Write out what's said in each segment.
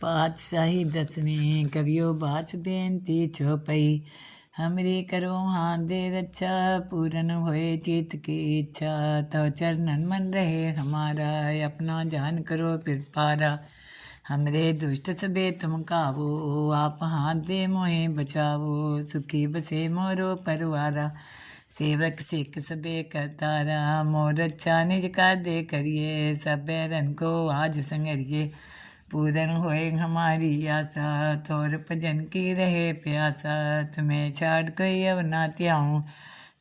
पातशाही दसवीं कवियो बाच बेनती चौपाई। हमरी करो हाँ दे रक्षा अच्छा, पूरन होए चित की इच्छा। तो चरणन मन रहे हमारा, अपना जान करो फिर पारा। हमरे दुष्ट सबे तुम कावो, आप हाथ दे मोहे बचावो। सुखी बसे मोरो परवारा, सेवक सिख सबे करतारा। मोर अच्छा निज का दे करिए, सब रन को आज संगरिए। पूरन होए हमारी आशा तोर भजन की रहे प्यासा, तुम्हें छाड़ कोई अब ना त्याऊं,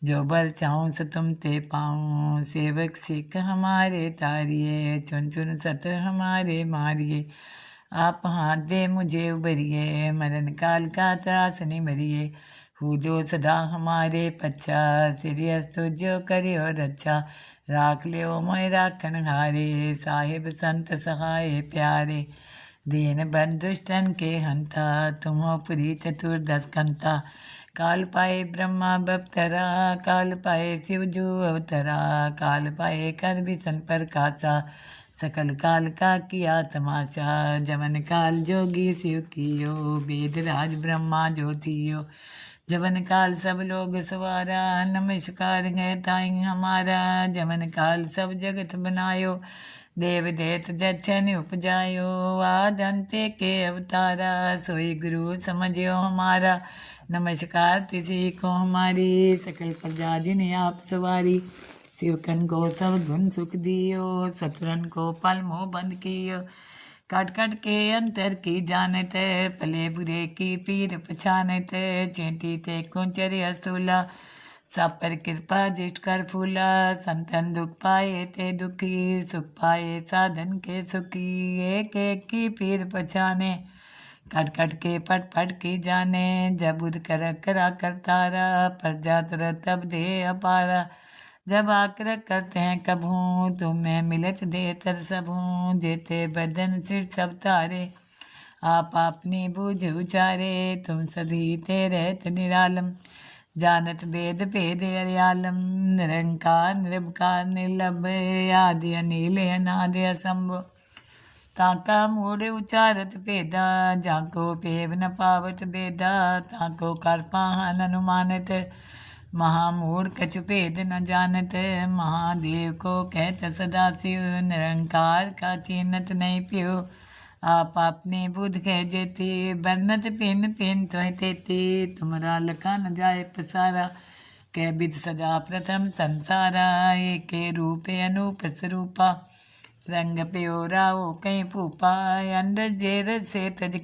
जो बल चाहूँ सो तुम ते पाऊँ। सेवक सिख हमारे तारिए, चुन चुन सत हमारे मारिए, आप हाथ दे मुझे उबरिए मरण काल का त्रास नहीं मरिए। हु जो सदा हमारे पच्छा सिरियस तुझो करियो रक्षा राख लियो मोय राखन हारे साहिब संत सहाय प्यारे दीन बंधुष्टन के हंता तुम हो पुरी चतुर्दश कंता काल पाए ब्रह्मा बपतरा काल पाए शिवजू अवतरा काल पाए कर भी सन पर प्रकाशा सकल काल का किया तमाशा जमन काल जोगी शिव कियो वेद राज ब्रह्मा ज्योतियो जवन काल सब लोग सवारा नमस्कार है ताई हमारा जवन काल सब जगत बनायो देव देत जच्छन उपजायो आदंते के अवतारा सोई गुरु समझियो हमारा नमस्कार तिसी को हमारी सकल प्रजा जिन आप सवारी शिवकन को सब गुण सुख दियो सतरन को पल मोह बंद कियो कट कट के अंतर की जानत पले बुरे की पीर पछानत चेंटी ते कुंचर असूला, सब पर कृपा दृष्ट कर फूला, संतन दुख पाए ते दुखी, सुख पाए साधन के सुखी, एक एक की पीर पछाने, कट कट के पट पट की जाने, जब उद कर करा प्रजा तर तब दे अपारा। जब आकर करते हैं कभू तुम्हें मिलत दे तर सबू, जेते बदन सिर सब तारे, आप अपनी बूझ उचारे, तुम सभी ते रहत निरालम, जानत वेद भेद अरियालम, निरंकार, निर्भकार निर्लभ आदि अनिल, अनाद असंभ, ताका मूड उचारत भेदा जाको पेव न पावत बेदा, ताको कर पाहन अनुमानत महामूढ़ कछु भेद न जानत महादेव को कहत सदा शिव निरंकार का चिन्हत नहीं पियो आप अपने बुध कह जेते बरनत पिन पिन तो तेते तुमरा लखा न जाए पसारा कह विद सजा प्रथम संसारा एक रूप अनूप स्वरूपा रंग प्योरा ओ कहीं फूपा अंडर जेर से तज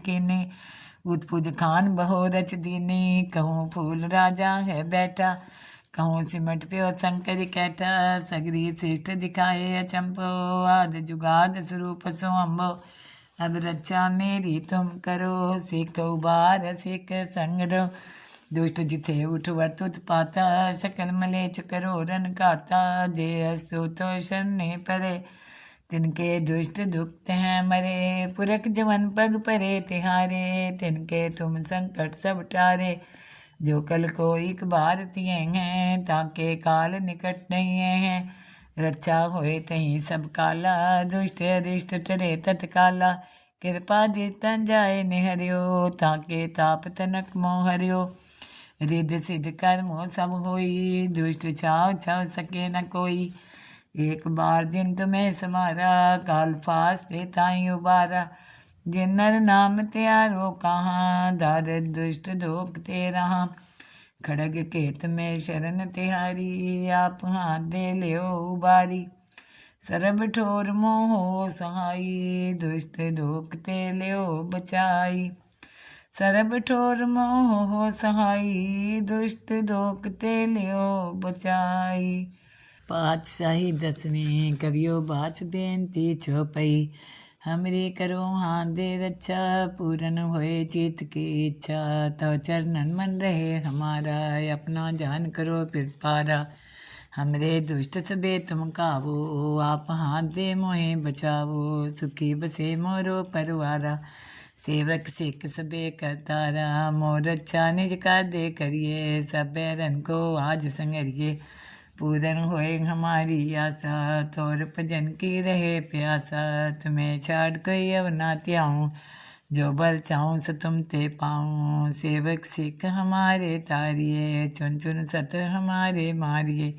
किने उत्पुज खान बहो रच दीनी कहूँ फूल राजा है बैठा कहूँ सिमट प्यो शंकर कैटा सगरी श्रेष्ठ दिखाए अचंपो आद जुगाद स्वरूप सो अम्बो अब रक्षा मेरी तुम करो सिख उबार सिख संगरो दुष्ट जिथे उठ वर्तुत पाता शकल मलेच करो रन काता जे असो तो शरणे परे तिनके दुष्ट दुखते हैं मरे। पुरख जवन पग परे, तिहारे। तिनके तुम संकट सब टारे। जो कल को एक बार तिए हैं, ताके काल निकट नहीं है। रक्षा होए तहीं सब काला, दुष्ट अरिष्ट टरे तत्काला। कृपा जितन जाए निहरियो, ताके ताप तनक मोह हरियो। रिद सिद्ध कर्मो सब होई, दुष्ट छाव छाव सके न कोई। एक बार दिन तुम्हें समारा, काल फास ते ताई उबारा। जिन नर नाम त्यारो, कहाँ दार दुष्ट धोख ते रहा। खड़ग केत में शरण तिहारी, आप हाथ दे लियो उबारी। सरब ठोर मोहो सहाई, दुष्ट धोख ते लियो बचाई। सरब ठोर मोह सहाई, दुष्ट धोख ते लियो बचाई। पातशाही दसवीं कवियो बाच बेनती चौपई। हमरे करो हाथ दे रक्षा पूरन होए चित की इच्छा। तो चरणन मन रहे हमारा, अपना जान करो फिर पारा। हमरे दुष्ट सबे तुम कावो, आप हाथ दे मोहे बचावो। सुखी बसे मोरो परवारा, सेवक सिख सबे करतारा। मोर अच्छा निज का दे करिए, सब रन को आज संगरिए। पूरन होए हमारी आशा तोर भजन की रहे प्यासा। तुम्हें छाड़ कोई अब ना त्याऊं। जो बल चाहूँ सो तुम ते पाऊँ। सेवक सिख हमारे तारिए। चुन चुन सत हमारे मारिए।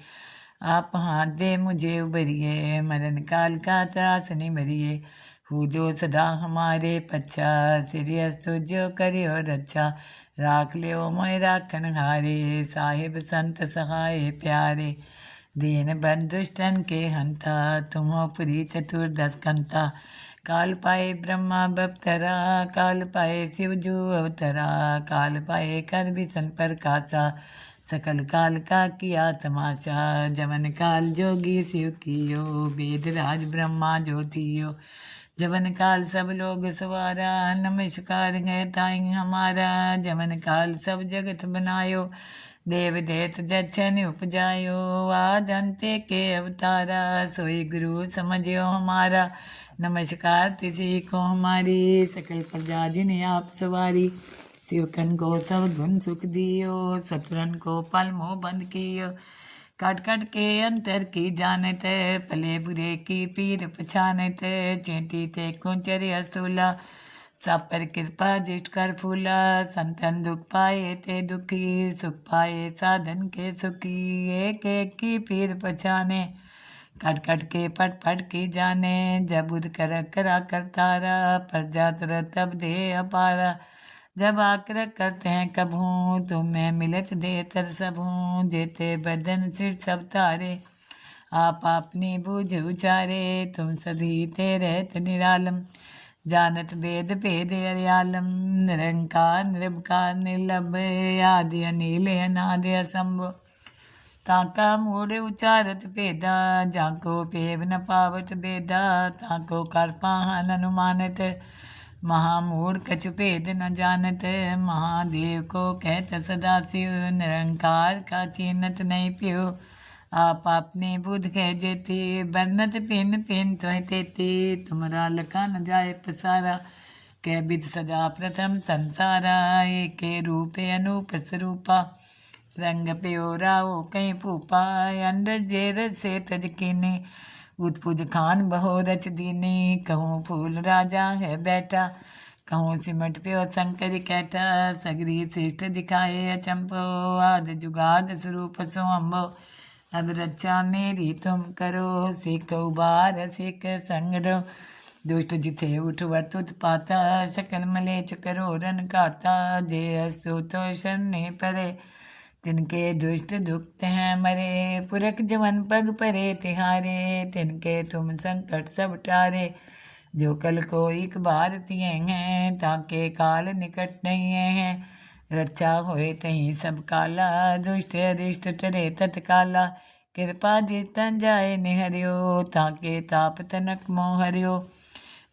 आप हाथ दे मुझे उबरिए मरण काल का त्रास नहीं मरिए हूँ जो सदा हमारे पच्छा। सिरियस तुझो करियो रक्षा राख लियो मोय राखन हारे साहिब संत सहाय प्यारे दीन बंधुष्टन के हंता तुमो पुरी चतुर्दश कंता काल पाए ब्रह्मा बप्तरा काल पाए शिव जू अवतरा काल पाए कर भी सन पर प्रकाशा सकल काल का किया तमाशा जमन काल जोगी शिव कियो वेद राज ब्रह्मा ज्योतियो जमन काल सब लोग सवारा नमस्कार है ताई हमारा जमन काल सब जगत बनायो देव देत जच्छन उपजायो आज अंते के अवतारा सोई गुरु समझियो हमारा नमस्कार तिसी को हमारी सकल प्रजा जिन्हें आप सवारी शिवकन को सब गुण सुख दियो सतरन को पल मोह बंद कियो काट काट के अंतर की जानत पले बुरे की पीर पछानत चेटी ते कुंचर असूला सब पर कृपा दृष्ट कर फूला, संतन दुख पाए ते दुखी, सुख पाए साधन के सुखी, एक एक की पीर पछाने, कट कट के पट पट की जाने, जब उद कर करा प्रजा तर तब दे अपारा। जब आकर करते हैं कभू तुम्हें मिलत दे तर सबू जेते बदन सिर सब तारे। आप अपनी बूझ उचारे, तुम सभी ते रहत निरालम। जानत वेद भेद अरियालम, निरंकार निर्भकार निर्लभ आदि अनिल, अनादि असंभ। ताका मूढ़ उचारत भेदा, जाको पेव न पावत बेदा ताको कर पाहन अनुमानत। महामूढ़ कछु भेद न जानत, महादेव को कहत, सदा शिव, निरंकार का चिन्हत नहीं पियो। आप अपने बुध कह जेती बन्नत पिन पिन तो तेती तुमरा लखा न जाए पसारा, कह विद सजा प्रथम संसारा। एक रूपे अनूप स्वरूपा रंग प्योरा, ओ कहीं फूपा। अंडर जेर से तज किनी उत्पुज खान बहो रच दीनी कहूँ फूल राजा है बैठा कहूँ सिमट प्यो शंकर कैठा सगरी श्रेष्ठ दिखाए अचंपो आद जुगाद स्वरूप सो अम्बो अब रक्षा मेरी तुम करो सिख उबार सिख संगरो दुष्ट जिथे उठ वर्तुत पाता शकल मलेच करो रन काता जे असो तो शरणे परे तिनके दुष्ट दुखत हैं मरे, पुरख जवन पग परे तिहारे, तिनके तुम संकट सब टारे। जो कल को एक बार तिए हैं, ताके काल निकट नहीं हैं। रक्षा होए तहीं सब काला, दुष्ट अदिष्ट टरे तत्काला। कृपा जितन जाए निहरियो, ताके ताप तनक मोह हरियो।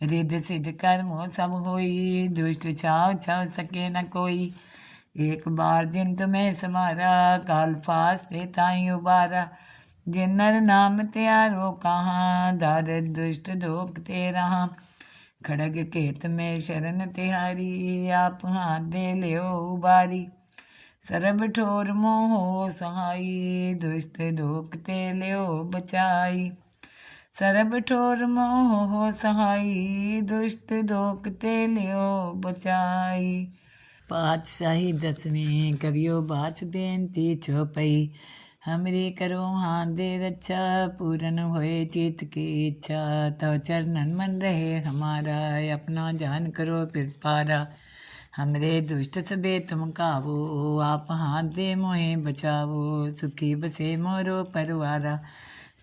रिद सिद्ध कर्मो सब होई, दुष्ट छाव छाव सके न कोई। एक बार जिन तुम्हें समारा काल फास ते ताई उबारा जिन नर नाम त्यारो कहाँ दार दुष्ट धोख ते रहा खड़ग केत में शरण तिहारी आप हाथ दे लियो उबारी सरब ठोर मोहो सहाई दुष्ट धोख ते लियो बचाई सरब ठोर मोह सहाई दुष्ट धोख ते लियो बचाई पातशाही दसवीं कवियो बाच बेनती चौपई। हमरी करो हाथ दे रक्षा पूरन होए चित की इच्छा। तो चरणन मन रहे हमारा, अपना जान करो फिर पारा। हमरे दुष्ट सबे तुम कावो, आप हाथ दे मोहे बचावो। सुखी बसे मोरो परवारा,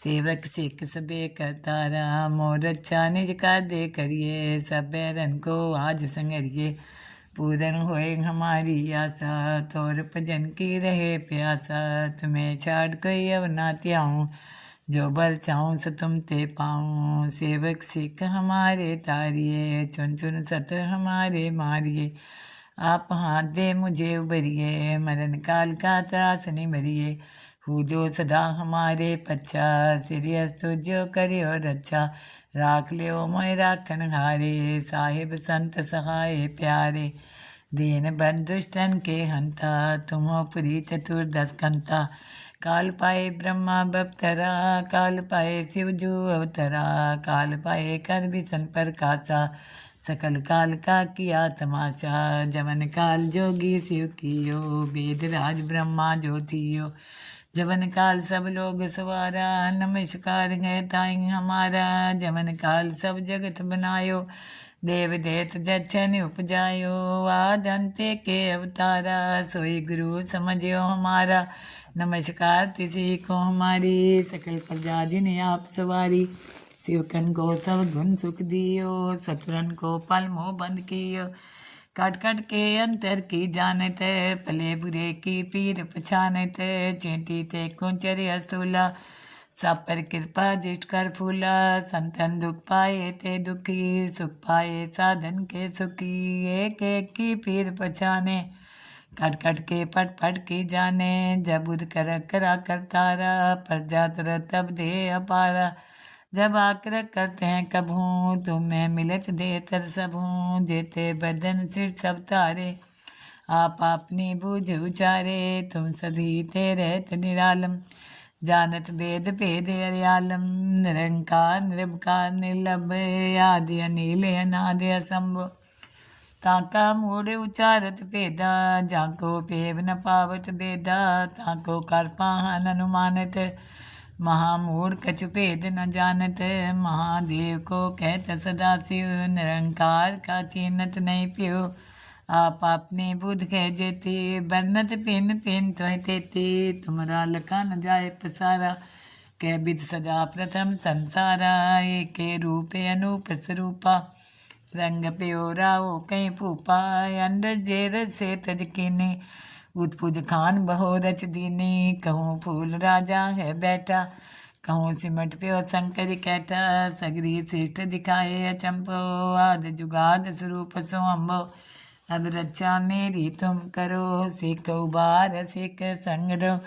सेवक सिख सबे करतारा। मोर अच्छा निज का दे करिए, सब बैरन को आज संगरिए। पूरन होए हमारी आशा तोर भजन की रहे प्यासा, तुम्हें छाड़ कोई अब ना त्याऊँ, जो बल चाहूँ सो तुम ते पाऊँ। सेवक सिख हमारे तारिए, चुन चुन सत हमारे मारिए, आप हाथ दे मुझे उबरिए मरण काल का त्रास नहीं मरिए हु जो सदा हमारे पच्छा सिरियस तुझो करियो रक्षा राख लियो मोय राखन हारे, साहिब संत सहाय प्यारे। दीन बंधुष्टन के हंता तुमो पुरी चतुर्दश कंता। काल पाए ब्रह्मा बप्तरा, काल पाए शिव जू अवतरा। काल पाए कर भीषण प्रकाशा सकल काल का किया तमाशा। जवन काल जोगी शिव कियो वेद राज ब्रह्मा ज्योतियो। जवन काल सब लोग सवारा नमस्कार है ताई हमारा जवन काल सब जगत बनायो देव देत जच्छन उपजायो आज अंते के अवतारा सोई गुरु समझियो हमारा नमस्कार तिसी को हमारी सकल प्रजा जिन्हें आप सवारी शिवकन को सब गुण सुख दियो सतरन को पल मोह बंद कियो काट काट के अंतर की जानत, पले बुरे की पीर पछानत, चेटी ते कुंचर असूला, सब पर कृपा दृष्ट कर फूला, संतन दुख पाए ते दुखी, सुख पाए साधन के सुखी, एक एक की पीर पछाने। कट कट के पट पट की जाने, जब उद कर करा कर तारा पर जातर तब दे अपारा। जब आकर करते हैं कभू तुम्हें मिलत दे तर सबू, जेते बदन सिर सब तारे। आप अपनी बूझ उचारे, तुम सभी ते रहत निरालम। जानत वेद भेद अरियालम, निरंकार निर्भकार निर्लभ आदि अनिल अनाद असंभ। ताका मूड़ उचारत भेदा, जाको पेव न पावत बेदा ताको कर पाहन अनुमानत। महामूढ़ कछु भेद न जानत महादेव को कहत सदा शिव निरंकार का चिन्हत नहीं पियो आप अपने बुध कह जेते बरनत पिन पिन तो तेते तुमरा लखा न जाए पसारा कह विद सजा प्रथम संसारा एक रूप अनूप स्वरूपा रंग प्योरा ओ कहीं फूपा अंडर जेर से तज किने उत्पुज खान बहो रच दीनी कहूँ फूल राजा है बैठा कहूँ सिमट प्यो शंकर कैटा सगरी श्रेष्ठ दिखाए अचंपो आद जुगाद स्वरूप सो अम्बो अब रक्षा मेरी तुम करो सिख उबार सिख संग्रह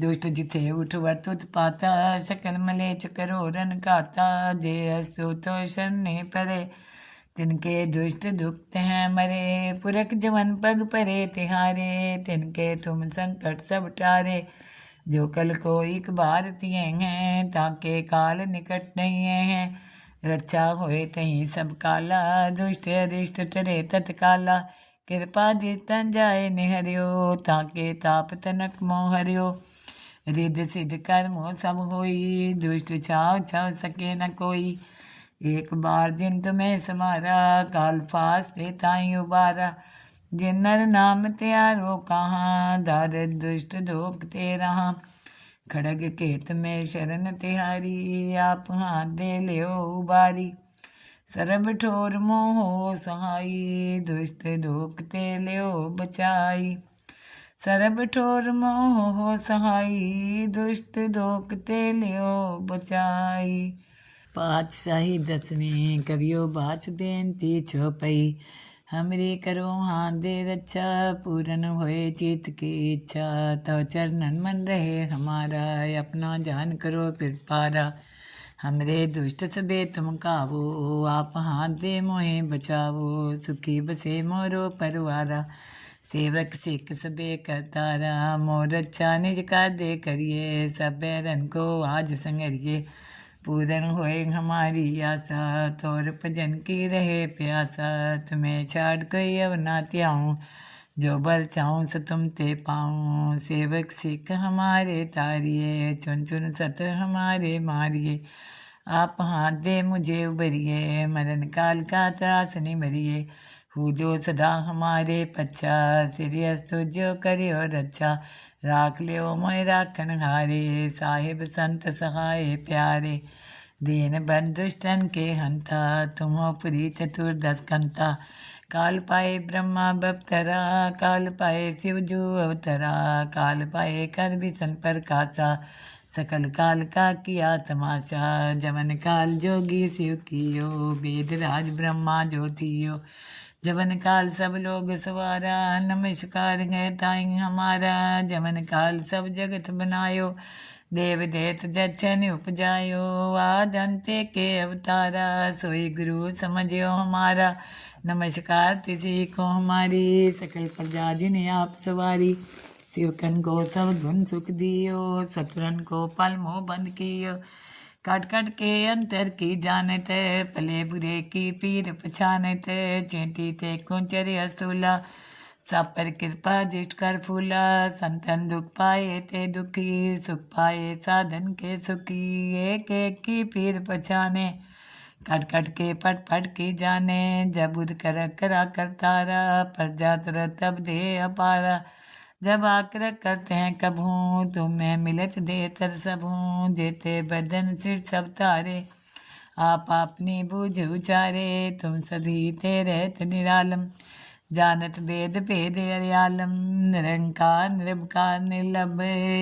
दुष्ट जिथे उठ वर्तुत पाता सकल मलेच करो रन काता जे असो तो शरणे परे तिनके दुष्ट दुखते हैं मरे। पुरख जवन पग परे, तिहारे, तिनके तुम संकट सब टारे। जो कल को एक बार तिये हैं, ताके काल निकट नहीं हैं। रक्षा होए तहीं सब काला, दुष्ट अरिष्ट टरे तत्काला। कृपा जितन जाए निहरियो, ताके ताप तनक मोह हरियो रिद सिद्ध कर्मो सब होई, दुष्ट छाव छाव सके न कोई। एक बार जिन तुम्हें समारा काल फास ते ताई उबारा जिन नर नाम त्यारो कहाँ दार दुष्ट धोख ते रहा खड़ग केत में शरण तिहारी आप हाथ दे लियो उबारी सरब ठोर मोह सहाई दुष्ट धोख ते लियो बचाई सरब ठोर मोह सहाई दुष्ट धोख ते लियो बचाई पातशाही दसवीं कवियो बाच बेनती चौपई। हमरे करो हाथ दे रक्षा पूरन होए चित की इच्छा। तो चरणन मन रहे हमारा, अपना जान करो फिर पारा। हमरे दुष्ट सबे तुम कावो, आप हाथ दे मोहे बचावो। सुखी बसे मोरो परवारा, सेवक सिख सबे करतारा। मोर अच्छा निज का दे करिए, सब रन को आज संगरिए। पूरन होए हमारी आशा तोर भजन की रहे प्यासा तुम्हें छाड़ कोई अब ना त्याऊँ, जो बल चाहूँ सो तुम ते पाऊँ। सेवक सिख हमारे तारिए, चुन चुन सत हमारे मारिए। आप हाथ दे मुझे उबरिए, मरण काल का त्रास नहीं मरिए हु जो सदा हमारे पच्छा सिरियस जो करे और अच्छा। राख लियो मोय राखन हारे साहिब संत सहाय प्यारे दीन बंधुष्टन के हंता तुम हो पुरी चतुर्दश कंता काल पाए ब्रह्मा बपतरा काल पाए शिवजू अवतरा काल पाए कर विसन पर कासा सकल काल का किया तमाशा जवन काल जोगी शिव कियो वेद राज ब्रह्मा ज्योतियो जवन काल सब लोग सवारा नमस्कार है ताई हमारा जवन काल सब जगत बनायो देव देत जच्छन उपजायो आज अंते के अवतारा सोई गुरु समझियो हमारा नमस्कार तिसी को हमारी सकल प्रजा जिन्हें आप सवारी शिवकन को सब गुण सुख दियो सतरन को पल मोह बंद कियो कट के अंतर की जानत पले बुरे की पीर पछानत चेटी ते कुंचर असूला, सब पर कृपा दृष्ट कर फूला, संतन दुख पाए ते दुखी, सुख पाए साधन के सुखी, एक एक की पीर पछाने। कट कट के पट पट की जाने, जब बुध कर करा कर तारा, पर जातर तब दे अपारा। जब आकर करते हैं कभू तुम्हें मिलत दे तर सबू, जेते बदन सिर सब तारे। आप अपनी बूझ उचारे, तुम सभी ते रहत निरालम। जानत वेद भेद अरियालम, निरंकार निर्भकार निर्लभ,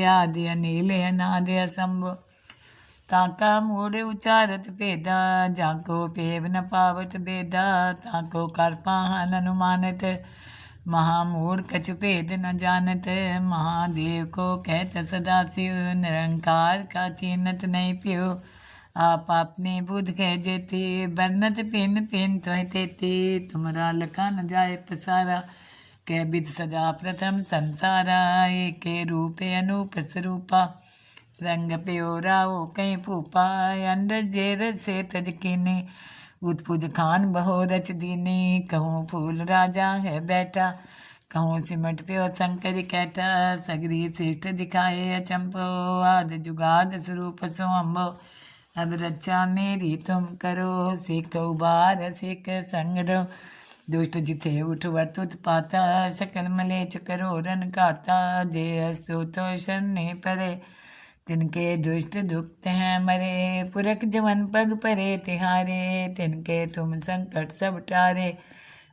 आदि अनिल, अनाद असंभ। ताका मूड़ उचारत भेदा, जाको पेव न पावत बेदा ताको कर पाहन अनुमानत। महामूढ़ कछु भेद न जानत महादेव को कहत सदा शिव निरंकार का चिन्हत नहीं पियो आप अपने बुध कह जेते बरनत पिन पिन तो तेते तुमरा लखा न जाए पसारा कह बिद सजा प्रथम संसारा एक रूपे अनूप स्वरूपा रंग प्योरा ओ कहीं फूपा अंडर जेर से तज किने उत्पुज खान बहो रच दीनी कहूँ फूल राजा है बैठा कहूँ सिमट प्यो शंकर कैटा सगरी श्रेष्ठ दिखाए अचंपो आद जुगाद स्वरूप सो अम्बो अब रचा मेरी तुम करो सिख उबार सिख संगरो दुष्ट जिथे उठ वर्तुत पाता सकल मलेच करो रन काता जे असो तो शरणे परे तिनके दुष्ट दुखते हैं मरे। पुरख जवन पग परे तिहारे तिनके तुम संकट सब टारे।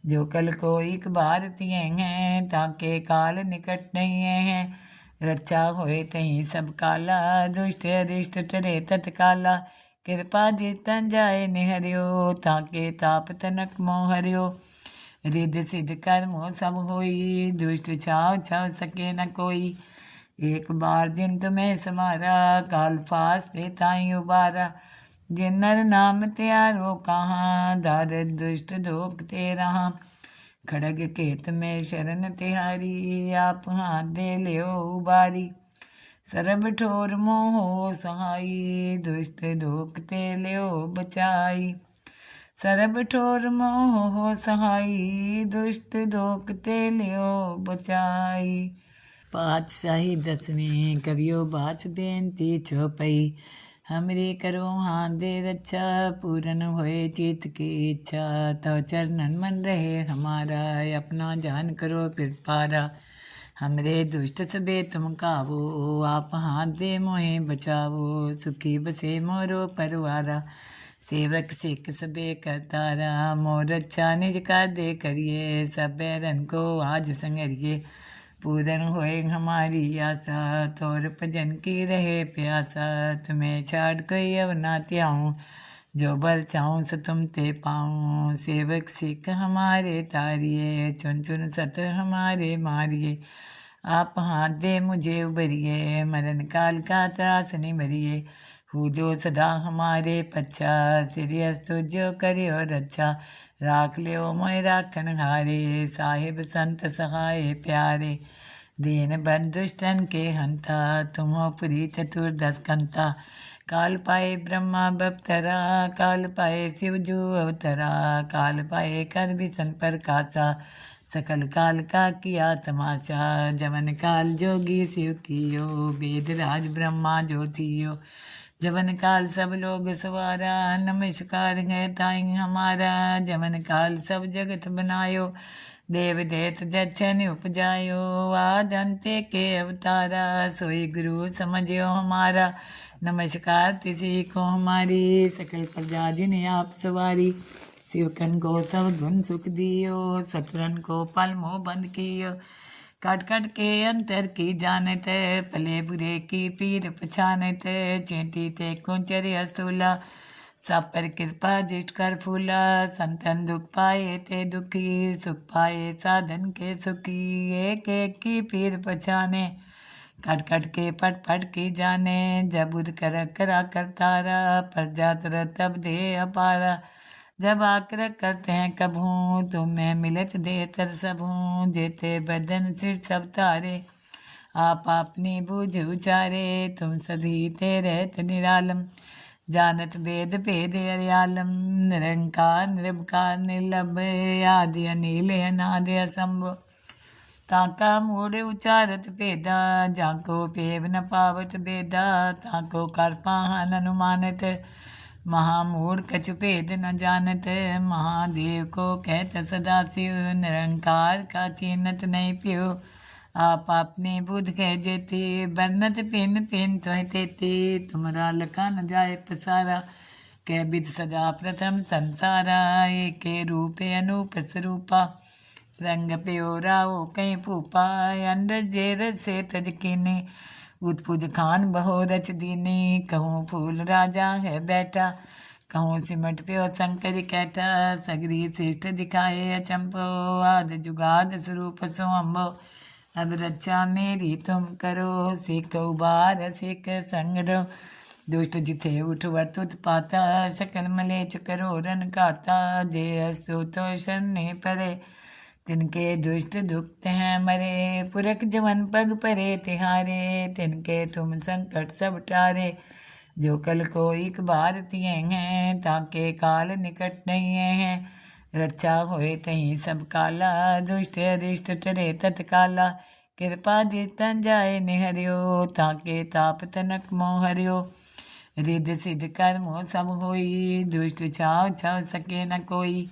जो कल को एक बार तिये हैं, ताके काल निकट नहीं है। रक्षा होए तही सब काला, दुष्ट अरिष्ट टरे तत्काला। कृपा जितन जाए निहरियो, ताके ताप तनक मोह हरियो। रिद सिद्ध कर्मो सब होई, दुष्ट छाव छाव सके न कोई। एक बार दिन तुम्हें समारा काल फास ते ताई उबारा। जिन्नर नाम त्यारो कहाँ, दार दुष्ट धोख ते रहा खड़ग केत में शरण तिहारी, आप हाथ दे लियो उबारी। सरब ठोर मोह सहाई, दुष्ट धोखते लियो बचाई। सरब ठोर मोह सहाई, दुष्ट धोखते लियो बचाई। पातशाही दसवीं कवियो बाच बेनती चौपई। हमरे करो हाथ दे रक्षा पूरन होए चित की इच्छा। तो चरणन मन रहे हमारा, अपना जान करो फिर पारा। हमरे दुष्ट सबे तुम कावो, आप हाथ दे मोहे बचावो। सुखी बसे मोरो परवारा, सेवक सिख सबे करतारा। मोर अच्छा निज का दे करिए, सब रन को आज संगरिए। पूरन होए हमारी आशा तोर भजन की रहे प्यासा, तुम्हें छाड़ कोई अब ना त्याऊँ। जो बल चाहूँ सो तुम ते पाऊँ। सेवक सिख हमारे तारिए, चुन चुन सत हमारे मारिए। आप हाथ दे मुझे उबरिए मरण काल का त्रास नहीं मरिए। हु जो सदा हमारे पच्छा सिरियस जो करे और अच्छा राख लियो मोय राखन हारे साहिब संत सहाय प्यारे दीन बंधुष्टन के हंता तुम हो पुरी चतुर्दश कंता काल पाए ब्रह्मा बपतरा काल पाए शिव जू अवतरा काल पाए कर भीषण पर कासा सकल काल का किया तमाशा जमन काल जोगी शिव कियो वेद राज ब्रह्मा जवन काल सब लोग सवारा नमस्कार है ताई हमारा जवन काल सब जगत बनायो देव देत जच्छन उपजायो आज अंते के अवतारा सोई गुरु समझियो हमारा नमस्कार तिसी को हमारी सकल प्रजा जिन्हें आप सवारी शिवकन को सब धुन सुख दियो सतरन को पल मोह बंद कियो कट कट के अंतर की जानत पले बुरे की पीर पछानत चेटी ते कुंचर असूला सब पर कृपा दृष्ट कर फूला, संतन दुख पाए ते दुखी, सुख पाए साधन के सुखी, एक एक की पीर पछाने, कट कट के पट पट की जाने, जब बुध कर करा कर तारा पर जातर तब दे अपारा। जब आकर करते हैं कभू, तुम्हें मिलत दे तर सबू, जेते बदन सिर सब तारे। आप अपनी बूझ उचारे, तुम सभी ते रहत निरालम। जानत वेद भेद अरियालम, निरंकार निर्भकार निर्लभ आदि अनिल अनाद असंभ। ताका मूढ़ उचारत भेदा, जाको पेव न पावत बेदा ताको कर पाहन अनुमानत। महामूढ़ कछु भेद न जानत महादेव को कहत सदा शिव निरंकार का चिन्हत नहीं पियो आप अपने बुध कह जेते बरनत पिन पिन तो तेते तुमरा लका न जाए पसारा कह बिद सजा प्रथम संसारा एक रूपे अनूप स्वरूपा रंग प्योरा ओ कहीं फूपा अंडर जेर से तज किने उत्पुज खान बहो रच दीनी कहूँ फूल राजा है बैठा कहूँ सिमट प्यो शंकर कैटा सगरी श्रेष्ठ दिखाए अचंपो आद जुगाद स्वरूप सो अम्बो अब रक्षा मेरी तुम करो सिख उबार सिख संगरो दुष्ट जिथे उठ वतुत पाता शकन मलेच करो रन काता जे असो तो शरणे परे तिनके दुष्ट दुखते हैं मरे। पुरख जवन पग परे, तिहारे, तिनके तुम संकट सब टारे। जो कल को एक बार तिए हैं, ताके काल निकट नहीं है। रक्षा होए तहीं सब काला, दुष्ट अरिष्ट टरे तत्काला। कृपा जितन जाए निहरियो, ताके ताप तनक मोह हरियो। रिद सिद्ध कर्मो सब होई, दुष्ट छाव छाव सके न कोई।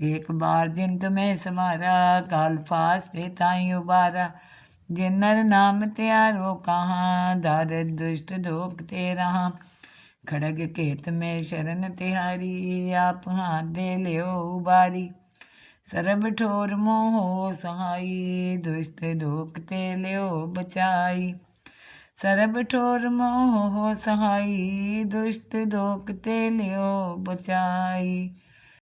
एक बार जिन तुम्हें समारा, काल फास ते ताई उबारा। जिन नर नाम त्यारो, कहाँ दार दुष्ट धोख ते रहा। खड़ग केत में शरण तिहारी, आप हाथ दे लियो उबारी। सरब ठोर मोहो सहाई, दुष्ट धोख ते लियो बचाई। सरब ठोर मोह सहाई, दुष्ट धोख ते लियो बचाई।